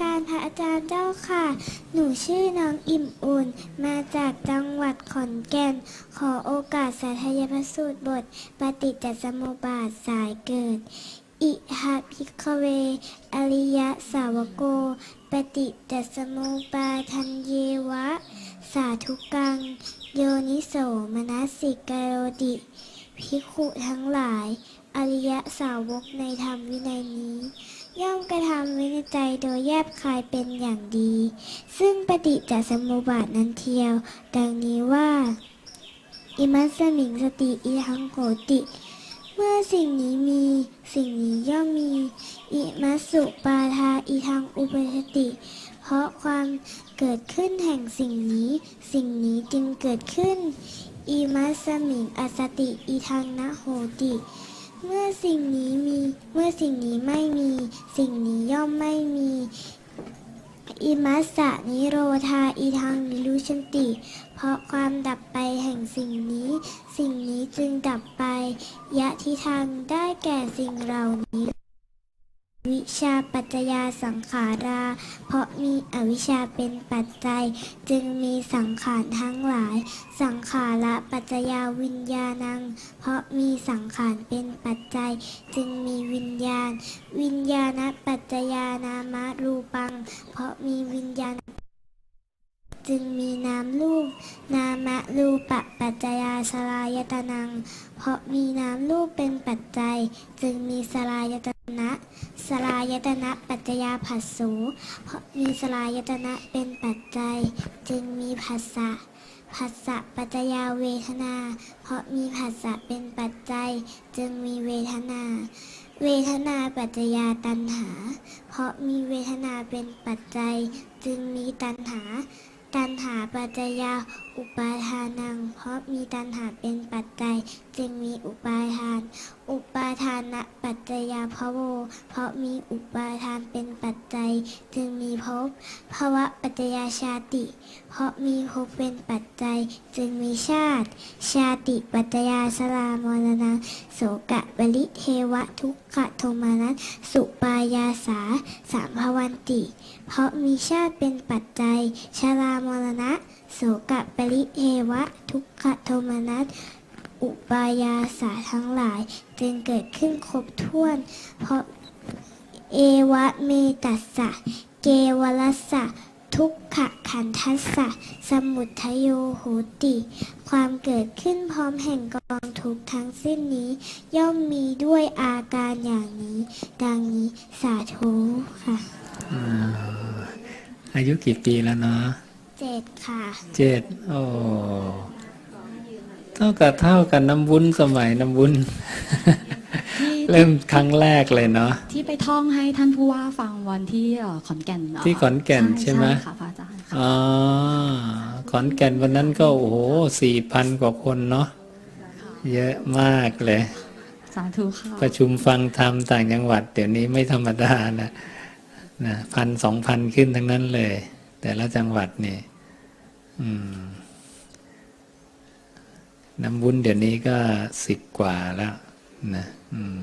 การพระอาจารย์เจ้าค่ะ หนูชื่อน้องอิ่มอุ่น มาจากจังหวัดขอนแก่น ขอโอกาสสาธยายพระสูตรบท ปฏิจจสมุปบาทสายเกิด อิหะพิกเว อริยสาวโก ปฏิจจสมุปบาทันเยวะ สาธุกัง โยนิโสมนสิกโรติ ภิกขุทั้งหลาย อริยสาวกในธรรมวินัยนี้ ย่อมกระทำวินิจฉัยโดยแยบคายเป็นอย่างดี ซึ่งปฏิจจสมุปบาทนั้นเทียว ดังนี้ว่า อิมัสมิงสติอิทังโหติ เมื่อสิ่งนี้มี สิ่งนี้ย่อมมี อิมัสสุปาทาอิทังอุปชติ เพราะความเกิดขึ้นแห่งสิ่งนี้ สิ่งนี้จึงเกิดขึ้น อิมัสสมิงอสติอิทังนะโหติ เมื่อสิ่งนี้มี เมื่อสิ่งนี้ไม่มี สิ่งนี้ย่อมไม่มีอิมัสสะนิโรธาอีทางนิรุชันติ เพราะความดับไปแห่งสิ่งนี้ สิ่งนี้จึงดับไป ยะทิทางได้แก่สิ่งเหล่านี้ วิชาปัจจยาสังขารา เพราะมีอวิชชาเป็นปัจจัย จึงมีสังขารทั้งหลาย สังขาระปัจจยาวิญญาณัง เพราะมีสังขารเป็นปัจจัย จึงมีวิญญาณ วิญญาณปัจจยานามรูปัง เพราะมีวิญญาณ จึงมีนามรูป นามรูปะปัจจยาสลายตนัง เพราะมีนามรูปเป็นปัจจัย จึงมีสลายตนะสลายตนะปัจจยาผัสสู เพราะมีสลายตนะเป็นปัจจัย จึงมีผัสสะผัสสะปัจจยาเวทนา เพราะมีผัสสะเป็นปัจจัย จึงมีเวทนา เวทนาปัจจยาตัณหา เพราะมีเวทนาเป็นปัจจัย จึงมีตัณหา ตัณหาปัจจยา อุปาทานัง เพราะมีตัณหาเป็นปัจจัย จึงมีอุปาทาน อุปาทานะปัจจยาภโว เพราะมีอุปาทานเป็นปัจจัย จึงมีภพภาวะปัจจยาชาติ เพราะมีภพเป็นปัจจัย จึงมีชาติ ชาติปัจจยาสลามรณะโสกะ บริเทวะทุกขโทมานัสสุปายาสา สามภวันติ เพราะมีชาติเป็นปัจจัย ชรามรณะ โสกะปริเทวะ ทุกขโทมานัสอุปายาสาทั้งหลาย จึงเกิดขึ้นครบถ้วน เพราะเอวะเมตัสสะ เกวลัสสะ ทุกขขันทัสสะสมุทโยโหติ ความเกิดขึ้นพร้อมแห่งกองทุกข์ทั้งสิ้นนี้ ย่อมมีด้วยอาการอย่างนี้ ดังนี้สาธุค่ะอ่าอายุกี่ปีแล้วเนาะเจ็ดค่ะเจ็ดโอ้เท่ากับเท่ากันน้ำวุ้นสมัยน้ำวุ้นที่ เริ่มครั้งแรกเลยเนาะที่ไปท่องให้ท่านผู้ว่าฟังวันที่เอ่อขอนแก่นเที่ขอนแก่นใช่ไหมค่ะพระอาจารย์ค่ะอ๋อขอนแก่นวันนั้นก็โอ้โหสี่พันกว่าคนเนาะเยอะมากเลยสาธุค่ะประชุมฟังธรรมต่างจังหวัด เดี๋ยวนี้ไม่ธรรมดานะนะพันสองพันขึ้นทั้งนั้นเลย แต่ละจังหวัดนี่อืมน้ำวุ้นเดี๋ยวนี้ก็สิบกว่าแล้ว นะอืม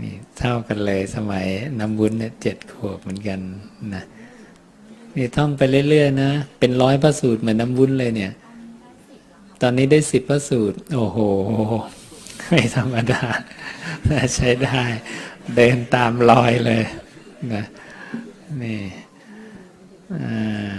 นี่เท่ากันเลยสมัยน้ำวุ้นเนี่ยเจ็ดขวบเหมือนกันนะนี่ท่องไปเรื่อยๆนะ เป็นร้อยพระสูตรเหมือนน้ำวุ้นเลยเนี่ย ตอนนี้ได้สิบพระสูตร โอ้โห ไม่ธรรมดาน่าใช้ได้ เดินตามรอยเลยนะนี่อ่า